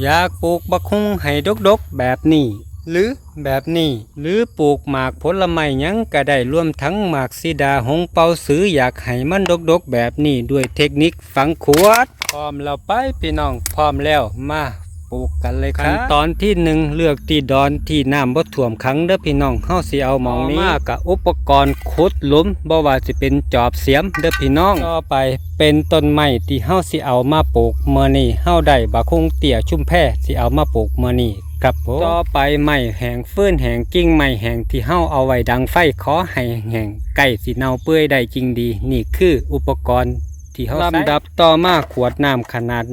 อยากปลูกบักฮุงให้ดกๆแบบนี้ หรือแบบนี้ หรือปลูกหมากผลไม้ยังก็ได้รวมทั้งหมากซีดาหงเปาสืออยากให้มันดกๆแบบนี้ด้วยเทคนิคฝังขวด พร้อมเราไปพี่น้องพร้อมแล้วมา ปลูกกันเลยครับ ขั้นตอนที่หนึ่งเลือกที่ดอนที่น้ำบ่ท่วมขังเด้อพี่น้องเฮาสิเอาหมองนี้มากับอุปกรณ์ขุดหลุมบ่ว่าสิเป็นจอบเสียมเด้อพี่น้องต่อไปเป็นต้นไม้ที่เฮาสิเอามาปลูกเมื่อนี้เฮาได้บักคงเตี่ยชุมแพสิเอามาปลูกเมื่อนี้ครับผมต่อไปไม้แห้งฟื้นแห้งกิ่งไม้แห้งที่เฮาเอาไว้ดังไฟขอให้แห้งใกล้สิเน่าเปื่อยได้จริงดี นี่คืออุปกรณ์ที่เขาลำดับต่อมาขวดน้ำขนาด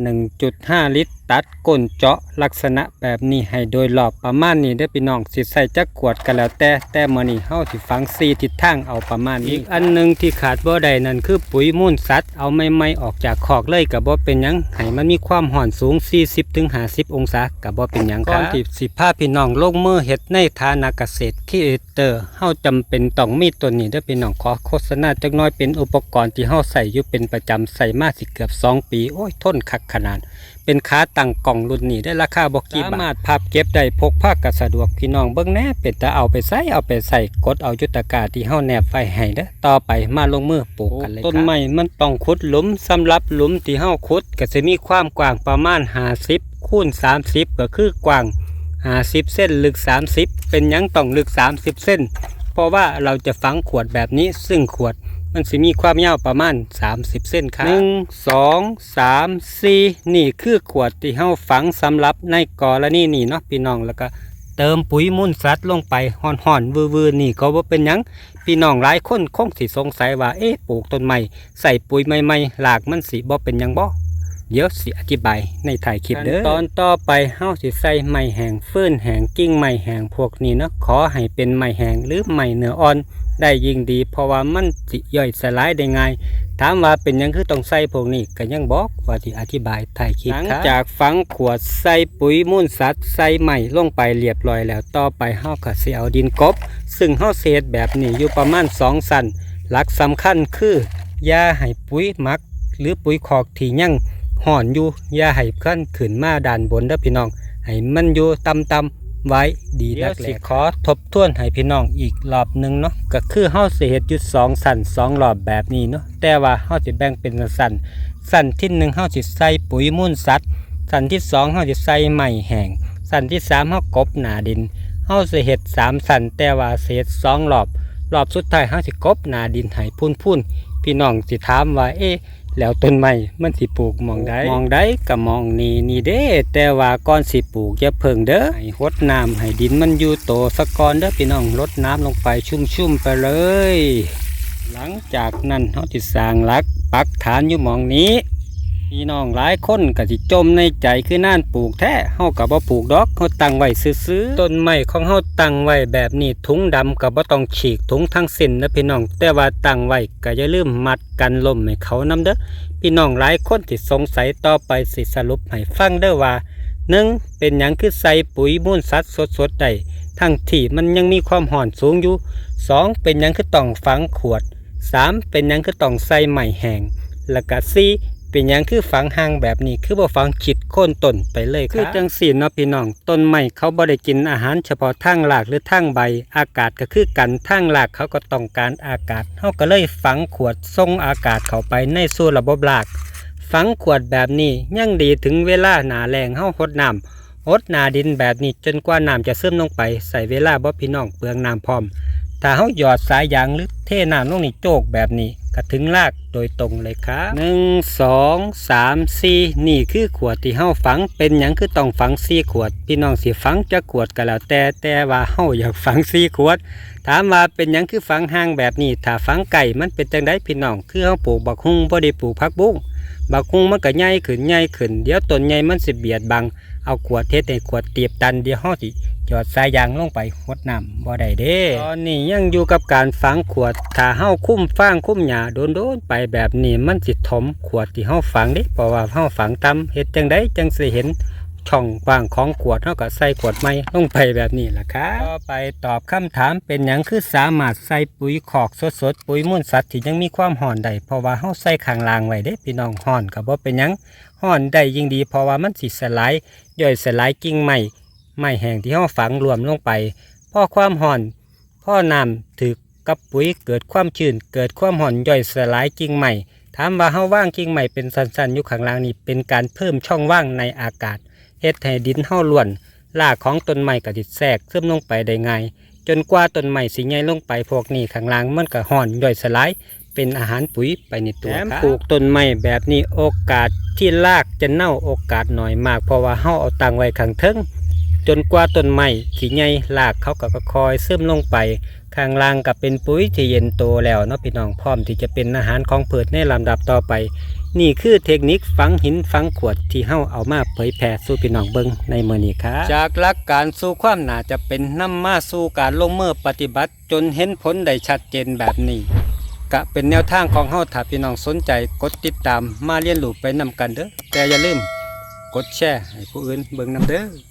1.5 ลิตร ตัดก้นเจาะลักษณะแบบนี้ให้โดยรอบประมาณนี้ได้อพี่น้องสิใส่จักขวดกันแล้วแต่แต่มื้อนี้เฮาสิฟังซีทิศทางเอาประมาณนี้ อีกอันหนึงที่ขาดบ่ได้นั่นคือปุ๋ยมูลสัตว์เอาใหม่ๆออกจากคอกเลยก็บ่เป็นหยังให้มันมีความร้อนสูง 40-50 องศาก็บ่เป็นหยังครับก่อนที่สิพาพี่น้องลงมือเฮ็ดในฐานะเกษตรครีเอเตอร์เฮาจำเป็นต้องมีตัวนี้เด้อพี่น้องขอโฆษณาจักหน้อยเป็นอุปกรณ์ที่เฮาใส่อยู่เป็นประจำใส่มาสิเกือบ 2 ปี โอ้ยทนคักขนาด เป็นขาตั้งกล่องรุ่นนี้ได้ราคาบ่กี่บาทสามารถพับเก็บได้พกพาก็สะดวกพี่น้องเบิ่งแหน่เป็นตาเอาไปใส่เอาไปใส่กดเอายุตกาที่เฮาแนบไว้ให้เด้อต่อไปมาลงมือปลูกกันเลยต้นไม้มันต้องขุดหลุมสำหรับหลุมที่เฮาขุดก็จะมีความกว้างประมาณ50คูณ30 ก็คือกว้าง50เส้นลึก 30 เป็นหยังต้องลึก 30 เส้น เพราะว่าเราจะฝังขวดแบบนี้ซึ่งขวด มันสิมีความยาวประมาณ 30 เส้นครับหนึ่งสองสามสี่นี่คือขวดที่เฮาฝังสำหรับในกอละนี่นี่เนาะพี่น้องแล้วก็เติมปุ๋ยมูลสัตว์ลงไปห่อนๆวือๆนี่ก็บ่าเป็นหยังพี่น้องหลายคนคงสิสงสัยว่าเอ๊ะปลูกต้นไม้ใส่ปุ๋ยใหม่ๆหลากมันสิบ่เป็นหยังบ่ เดี๋ยวสิอธิบายในถ่ายคลิปเด้อตอนต่อไปเฮาสิใส่ไม้แห้งฟื้นแห้งกิ่งไม้แห้งพวกนี้เนาะขอให้เป็นไม้แห้งหรือไม้เนื้ออ่อน ได้ยิ่งดี เพราะว่ามันสิย่อยสลายได้ง่ายถามว่าเป็นยังคือต้องใส่พวกนี้ก็ยังบอกว่าที่อธิบายถ่ายคลิปหลังจากฝังขวดใส่ปุ๋ยมูลสัตว์ใส่ไม้ลงไปเรียบร้อยแล้วต่อไปเฮาก็สิเอาดินกบ ซึ่งเฮาเศษแบบนี้อยู่ประมาณ2สันหลักสำคัญคืออย่าให้ปุ๋ยหมัก หรือปุ๋ยคอกที่ยัง ห่อนอยู่อย่าให้ขั้นขึ้นมาด้านบนเด้อพี่น้อง ให้มันอยู่ต่ำๆไว้ดีนักแหละขอทบทวนให้พี่น้องอีกรอบหนึ่งเนาะก็คือเฮาสิเฮ็ดอยู่สองสันสองรอบแบบนี้เนาะแต่ว่าเฮาสิแบ่งเป็นสันสันที่หนึ่งเฮาสิใส่ปุ๋ยมูลสัตว์สันที่สองเฮาสิใส่ไม้แห้งสันที่สามเฮากบหนาดินเฮาสิเฮ็ดสามสันแต่ว่าสิเฮ็ดสองรอบรอบสุดท้ายเฮาสิกบหนาดินให้พุ่นๆพี่น้องสิถามว่าเอ๊ะ แล้วต้นไม้มันสิปลูกมองได้มองได้ก็มองนี่นี่เด้ แต่ว่าก่อนสิปลูกอย่าเพิ่งเด้อให้รดน้ำให้ดินมันอยู่โตสัก่อนเด้อพี่น้องรดน้ำลงไปชุ่มๆไปเลย หลังจากนั้นเขาสิสร้างหลักปักฐานอยู่มองนี้ พี่น้องหลายคนก็สิจมในใจคือน่านปลูกแท้เฮาก็บ่ปลูกดอกเฮาตั้งไว้ซื่อๆต้นไม้ของเฮาตั้งไว้แบบนี้ถุงดำก็บ่ต้องฉีกถุงทั้งสิ้นนะพี่น้อง แต่ว่าตั้งไว้ก็อย่าลืมมัดกันลมให้เขานํเด้อพี่น้องหลายคนที่สงสัยต่อไปสิสรุปให้ฟังเด้อว่าหนึ่งเป็นหยังคือใส่ปุ๋ยมูลสัตว์สดๆได้ทั้งที่มันยังมีความห่อนสูงอยู่สองเป็นหยังคือต้องฝังขวดสามเป็นหยังคือต้องใส่ไม้แห้งแล้วก็สี่ เป็นหยังคือฝังห่างแบบนี้ คือบ่ฝังฉิดโค่นต้นไปเลยคือจังสี่เนาะพี่น้อง ต้นไม้เขาบ่ได้กินอาหารเฉพาะทางรากหรือทางใบ อากาศก็คือกันทางรากเขาก็ต้องการอากาศเฮาก็เลยฝังขวดส่งอากาศเข้าไปในสู่ระบบราก ฝังขวดแบบนี้ยังดีถึงเวลาหนาแรงเฮาหดน้ำหดหนาดินแบบนี้จนกว่าน้ำจะซึมลงไปใส่เวลาบ่พี่น้องเปลืองน้ำพร้อมถ้าเฮาหยอดสายยางหรือเทน้ำลงนี่โจกแบบนี้ ก็ถึงรากโดยตรงเลยครับหนึ่งสองสามสี่นี่คือขวดที่เฮาฝังเป็นหยังคือต้องฝังสี่ขวด พี่น้องสิฝังจะขวดก็แล้วแต่แต่ว่าเฮาอยากฝังสี่ขวด ถามว่าเป็นหยังคือฝังห่างแบบนี้ถ้าฝังไก่มันเป็นจังไดพี่น้องคือเฮาปลูกบักฮุ่งบ่ได้ปลูกผักบุ้งบักฮุ่งมันก็ใหญ่ขึ้นใหญ่ขึ้นเดี๋ยวต้นใหญ่มันสิเบียดบังเอาขวดเทศในขวดเตียบตันเดี๋ยวเฮาสิ หยอดสายยางลงไปหดน้ำบ่ได้เด้ตอนนี้ยังอยู่กับการฝังขวดถ้าเฮาคุ้มฟางคุ้มหญ้าโดนๆไปแบบนี้มันสิถมขวดที่เฮาฝังเด้เพราะว่าเฮาฝังต่ำเฮ็ดจังไดจังสิเห็นช่องว่างของขวดเฮาก็ใส่ขวดใหม่ลงไปแบบนี้ล่ะครับต่อไปตอบคำถามเป็นหยังคือสามารถใส่ปุ๋ยคอกสดๆปุ๋ยมูลสัตว์ที่ยังมีความห่อนได้เพราะว่าเฮาใส่ข้างล่างไว้เด้พี่น้องห่อนก็บ่เป็นหยังห่อนได้ยิ่งดีเพราะว่ามันสิสลายย่อยสลายกิ่งไม้ ไม้แห้งที่เฮาฝังรวมลงไปพ่อความห่อนพ่อน้ำถึกกับปุ๋ยเกิดความชื้นเกิดความห่อนย่อยสลายกิ่งไม้ถามว่าเฮาว่างกิ่งไม้เป็นสั้นๆอยู่ข้างล่างนี่เป็นการเพิ่มช่องว่างในอากาศเฮ็ดให้ดินเฮาล้วนรากของต้นไม้ก็สิแทรกซึมลงไปได้ง่ายจนกว่าต้นไม้สิใหญ่ลงไปพวกนี้ข้างล่างมันก็ห่อนย่อยสลายเป็นอาหารปุ๋ยไปในตัวครับปลูกต้นไม้แบบนี้โอกาสที่รากจะเน่าโอกาสหน้อยมากเพราะว่าเฮาเอาตังไว้ข้างเทิง จนกว่าต้นไม้สิใหญ่รากเขาก็คอยซึมลงไป ข้างล่างก็เป็นปุ๋ยที่เย็นโตแล้วเนาะพี่น้องพร้อมที่จะเป็นอาหารของเพืชในลำดับต่อไป นี่คือเทคนิคฝังหินฝังขวดที่เฮาเอามาเผยแพร่สู่พี่น้องเบิงในมือนี้ครับจากหลักการสู่ความน่าจะเป็นนำมาสู่การลงมือปฏิบัติ จนเห็นผลได้ชัดเจนแบบนี้ก็เป็นแนวทางของเฮาถ้าพี่น้องสนใจกดติดตามมาเรียนรู้ไปนำกันเด้อแต่อย่าลืมกดแชร์ให้ผู้อื่นเบิ่งนำเด้อ